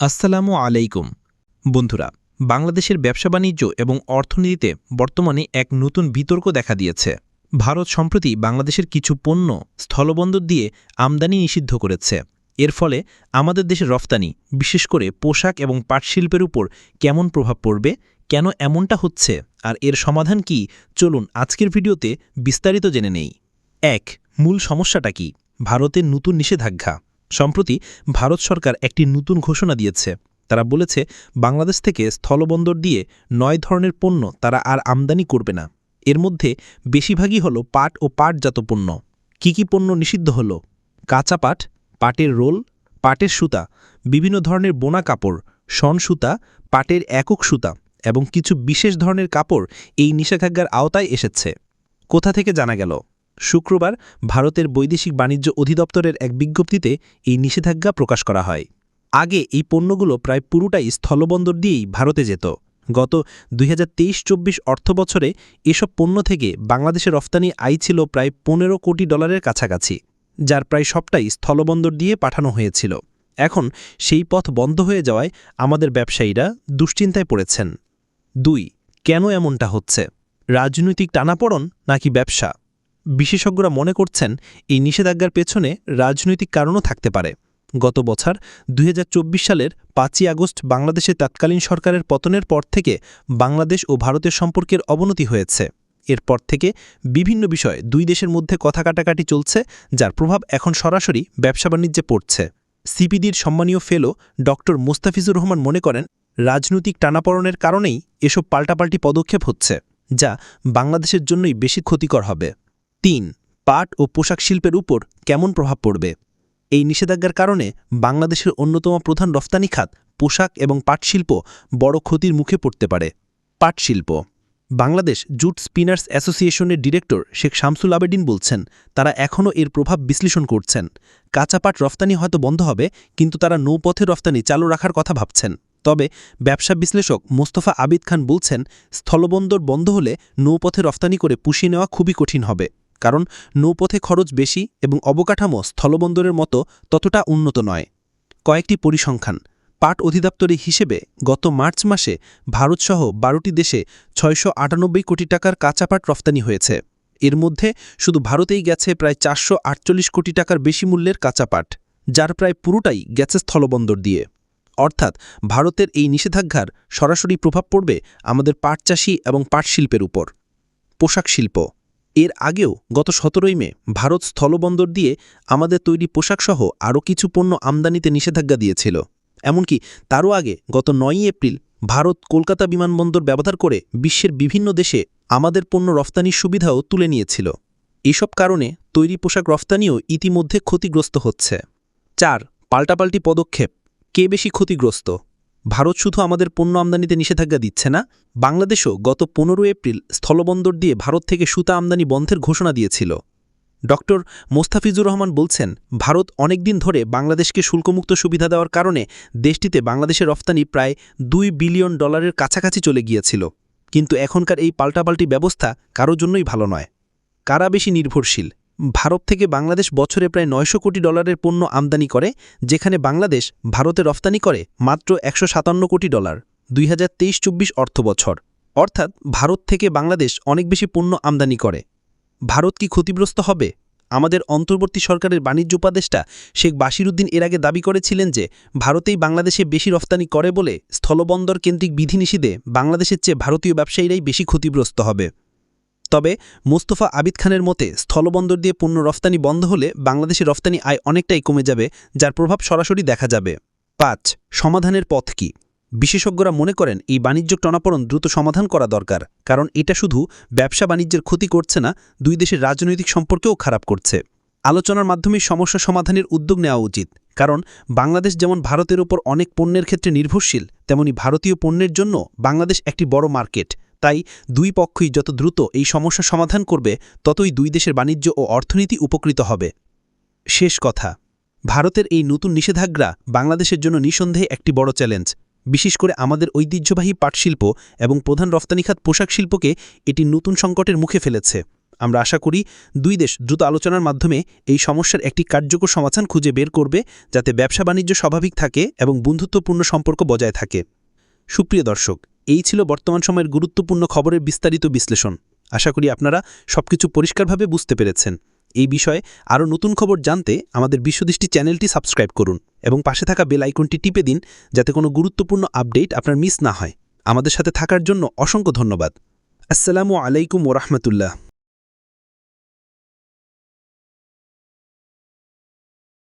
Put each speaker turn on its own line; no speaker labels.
আসসালামু আলাইকুম। বন্ধুরা, বাংলাদেশের ব্যবসা বাণিজ্য এবং অর্থনীতিতে বর্তমানে এক নতুন বিতর্ক দেখা দিয়েছে। ভারত সম্প্রতি বাংলাদেশের কিছু পণ্য, স্থলবন্দর দিয়ে আমদানি নিষিদ্ধ করেছে। এর ফলে আমাদের দেশের রফতানি, বিশেষ করে পোশাক এবং পাট শিল্পের উপর কেমন প্রভাব পড়বে, কেন এমনটা হচ্ছে, আর এর সমাধান কি, চলুন আজকের ভিডিওতে বিস্তারিত জেনে নেই। এক, মূল সমস্যাটা কি? ভারতের নতুন নিষেধাজ্ঞা। সম্প্রতি ভারত সরকার একটি নতুন ঘোষণা দিয়েছে। তারা বলেছে, বাংলাদেশ থেকে স্থলবন্দর দিয়ে নয় ধরনের পণ্য তারা আর আমদানি করবে না। এর মধ্যে বেশিরভাগই হল পাট ও পাটজাত পণ্য। কি কি পণ্য নিষিদ্ধ হল? কাঁচা পাট, পাটের রোল, পাটের সুতা, বিভিন্ন ধরনের বোনা কাপড়, শন সুতা, পাটের একক সুতা এবং কিছু বিশেষ ধরনের কাপড় এই নিষেধাজ্ঞার আওতায় এসেছে। কোথা থেকে জানা গেল? শুক্রবার ভারতের বৈদেশিক বাণিজ্য অধিদপ্তরের এক বিজ্ঞপ্তিতে এই নিষেধাজ্ঞা প্রকাশ করা হয়। আগে এই পণ্যগুলো প্রায় পুরোটাই স্থলবন্দর দিয়েই ভারতে যেত। গত দুই হাজার তেইশ চব্বিশ অর্থবছরে এসব পণ্য থেকে বাংলাদেশের রফতানি আয় ছিল প্রায় পনেরো কোটি ডলারের কাছাকাছি, যার প্রায় সবটাই স্থলবন্দর দিয়ে পাঠানো হয়েছিল। এখন সেই পথ বন্ধ হয়ে যাওয়ায় আমাদের ব্যবসায়ীরা দুশ্চিন্তায় পড়েছেন। দুই, কেন এমনটা হচ্ছে? রাজনৈতিক টানাপড়ন নাকি ব্যবসা? বিশেষজ্ঞরা মনে করছেন, এই নিষেধাজ্ঞার পেছনে রাজনৈতিক কারণও থাকতে পারে। গত বছর দুই হাজার চব্বিশ সালের পাঁচই আগস্ট বাংলাদেশের তৎকালীন সরকারের পতনের পর থেকে বাংলাদেশ ও ভারতের সম্পর্কের অবনতি হয়েছে। এরপর থেকে বিভিন্ন বিষয়ে দুই দেশের মধ্যে কথা কাটাকাটি চলছে, যার প্রভাব এখন সরাসরি ব্যবসা বাণিজ্যে পড়ছে। সিপিডির সম্মানীয় ফেলো ড মুস্তাফিজুর রহমান মনে করেন, রাজনৈতিক টানাপড়নের কারণেই এসব পাল্টাপাল্টি পদক্ষেপ হচ্ছে, যা বাংলাদেশের জন্যই বেশি ক্ষতিকর হবে। তিন, পাট ও পোশাক শিল্পের উপর কেমন প্রভাব পড়বে? এই নিষেধাজ্ঞার কারণে বাংলাদেশের অন্যতম প্রধান রফতানি খাত, পোশাক এবং পাট শিল্প বড় ক্ষতির মুখে পড়তে পারে। পাট শিল্প। বাংলাদেশ জুট স্পিনার্স অ্যাসোসিয়েশনের ডিরেক্টর শেখ শামসুল আবেদিন বলছেন, তারা এখনও এর প্রভাব বিশ্লেষণ করছেন। কাঁচা পাট রফতানি হয়তো বন্ধ হবে, কিন্তু তারা নৌপথে রফতানি চালু রাখার কথা ভাবছেন। তবে ব্যবসা বিশ্লেষক মোস্তফা আবিদ খান বলছেন, স্থলবন্দর বন্ধ হলে নৌপথে রফতানি করে পুষিয়ে নেওয়া খুবই কঠিন হবে। কারণ নৌপথে খরচ বেশি এবং অবকাঠামো স্থলবন্দরের মতো ততটা উন্নত নয়। কয়েকটি পরিসংখ্যান। পাট অধিদপ্তরের হিসেবে গত মার্চ মাসে ভারতসহ বারোটি দেশে ছয়শো আটানব্বই কোটি টাকার কাঁচা পাট রফতানি হয়েছে। এর মধ্যে শুধু ভারতেই গেছে প্রায় চারশো আটচল্লিশ কোটি টাকার বেশি মূল্যের কাঁচা পাট, যার প্রায় পুরোটাই গেছে স্থলবন্দর দিয়ে। অর্থাৎ ভারতের এই নিষেধাজ্ঞার সরাসরি প্রভাব পড়বে আমাদের পাট চাষি এবং পাট শিল্পের উপর। পোশাক শিল্প। এর আগেও গত সতেরোই মে ভারত স্থলবন্দর দিয়ে আমাদের তৈরি পোশাকসহ আরও কিছু পণ্য আমদানিতে নিষেধাজ্ঞা দিয়েছিল। এমনকি তারও আগে গত নয়ই এপ্রিল ভারত কলকাতা বিমানবন্দর ব্যবহার করে বিশ্বের বিভিন্ন দেশে আমাদের পণ্য রফতানির সুবিধাও তুলে নিয়েছিল। এসব কারণে তৈরি পোশাক রফতানিও ইতিমধ্যে ক্ষতিগ্রস্ত হচ্ছে। চার, পাল্টাপাল্টি পদক্ষেপ। কে বেশি ক্ষতিগ্রস্ত? ভারত শুধু আমাদের পণ্য আমদানিতে নিষেধাজ্ঞা দিচ্ছে না, বাংলাদেশও গত পনেরো এপ্রিল স্থলবন্দর দিয়ে ভারত থেকে সুতা আমদানি বন্ধের ঘোষণা দিয়েছিল। ড. মোস্তাফিজুর রহমান বলছেন, ভারত অনেকদিন ধরে বাংলাদেশকে শুল্কমুক্ত সুবিধা দেওয়ার কারণে দেশটিতে বাংলাদেশের রফতানি প্রায় দুই বিলিয়ন ডলারের কাছাকাছি চলে গিয়েছিল। কিন্তু এখনকার এই পাল্টাপাল্টি ব্যবস্থা কারও জন্যই ভালো নয়। কারা বেশি নির্ভরশীল? ভারত থেকে বাংলাদেশ বছরে প্রায় নয়শো কোটি ডলারের পণ্য আমদানি করে, যেখানে বাংলাদেশ ভারতে রফতানি করে মাত্র একশো সাতান্ন কোটি ডলার, দুই হাজার তেইশ চব্বিশ অর্থবছর। অর্থাৎ ভারত থেকে বাংলাদেশ অনেক বেশি পণ্য আমদানি করে। ভারত কি ক্ষতিগ্রস্ত হবে? আমাদের অন্তর্বর্তী সরকারের বাণিজ্য উপদেষ্টা শেখ বাশিরুদ্দিন এর আগে দাবি করেছিলেন যে, ভারতেই বাংলাদেশে বেশি রফতানি করে বলে স্থলবন্দর কেন্দ্রিক বিধিনিষেধে বাংলাদেশের চেয়ে ভারতীয় ব্যবসায়ীরাই বেশি ক্ষতিগ্রস্ত হবে। তবে মোস্তফা আবিদ খানের মতে স্থলবন্দর দিয়ে পণ্য রফতানি বন্ধ হলে বাংলাদেশের রফতানি আয় অনেকটাই কমে যাবে, যার প্রভাব সরাসরি দেখা যাবে। পাঁচ, সমাধানের পথ কি? বিশেষজ্ঞরা মনে করেন এই বাণিজ্য টনাপড়ন দ্রুত সমাধান করা দরকার, কারণ এটা শুধু ব্যবসা বাণিজ্যের ক্ষতি করছে না, দুই দেশের রাজনৈতিক সম্পর্কেও খারাপ করছে। আলোচনার মাধ্যমে সমস্যা সমাধানের উদ্যোগ নেওয়া উচিত, কারণ বাংলাদেশ যেমন ভারতের ওপর অনেক পণ্যের ক্ষেত্রে নির্ভরশীল, তেমনি ভারতীয় পণ্যের জন্য বাংলাদেশ একটি বড় মার্কেট। তাই দুই পক্ষই যত দ্রুত এই সমস্যা সমাধান করবে, ততই দুই দেশের বাণিজ্য ও অর্থনীতি উপকৃত হবে। শেষ কথা, ভারতের এই নতুন নিষেধাজ্ঞা বাংলাদেশের জন্য নিঃসন্দেহে একটি বড় চ্যালেঞ্জ। বিশেষ করে আমাদের ঐতিহ্যবাহী পাটশিল্প এবং প্রধান রফতানি খাত পোশাক শিল্পকে এটি নতুন সংকটের মুখে ফেলেছে।
আমরা আশা করি দুই দেশ দ্রুত আলোচনার মাধ্যমে এই সমস্যার একটি কার্যকর সমাধান খুঁজে বের করবে, যাতে ব্যবসা বাণিজ্য স্বাভাবিক থাকে এবং বন্ধুত্বপূর্ণ সম্পর্ক বজায় থাকে। সুপ্রিয় দর্শক এই ছিল বর্তমান সময়ের গুরুত্বপূর্ণ খবরের বিস্তারিত বিশ্লেষণ। আশা করি আপনারা সবকিছু পরিষ্কারভাবে বুঝতে পেরেছেন। এই বিষয়ে আরও নতুন খবর জানতে আমাদের বিশ্বদৃষ্টি চ্যানেলটি সাবস্ক্রাইব করুন এবং পাশে থাকা বেল আইকনটি টিপে দিন যাতে কোনো গুরুত্বপূর্ণ আপডেট আপনার মিস না হয়। আমাদের সাথে থাকার জন্য অসংখ্য ধন্যবাদ। আসসালামু আলাইকুম ওরহমতুল্লাহ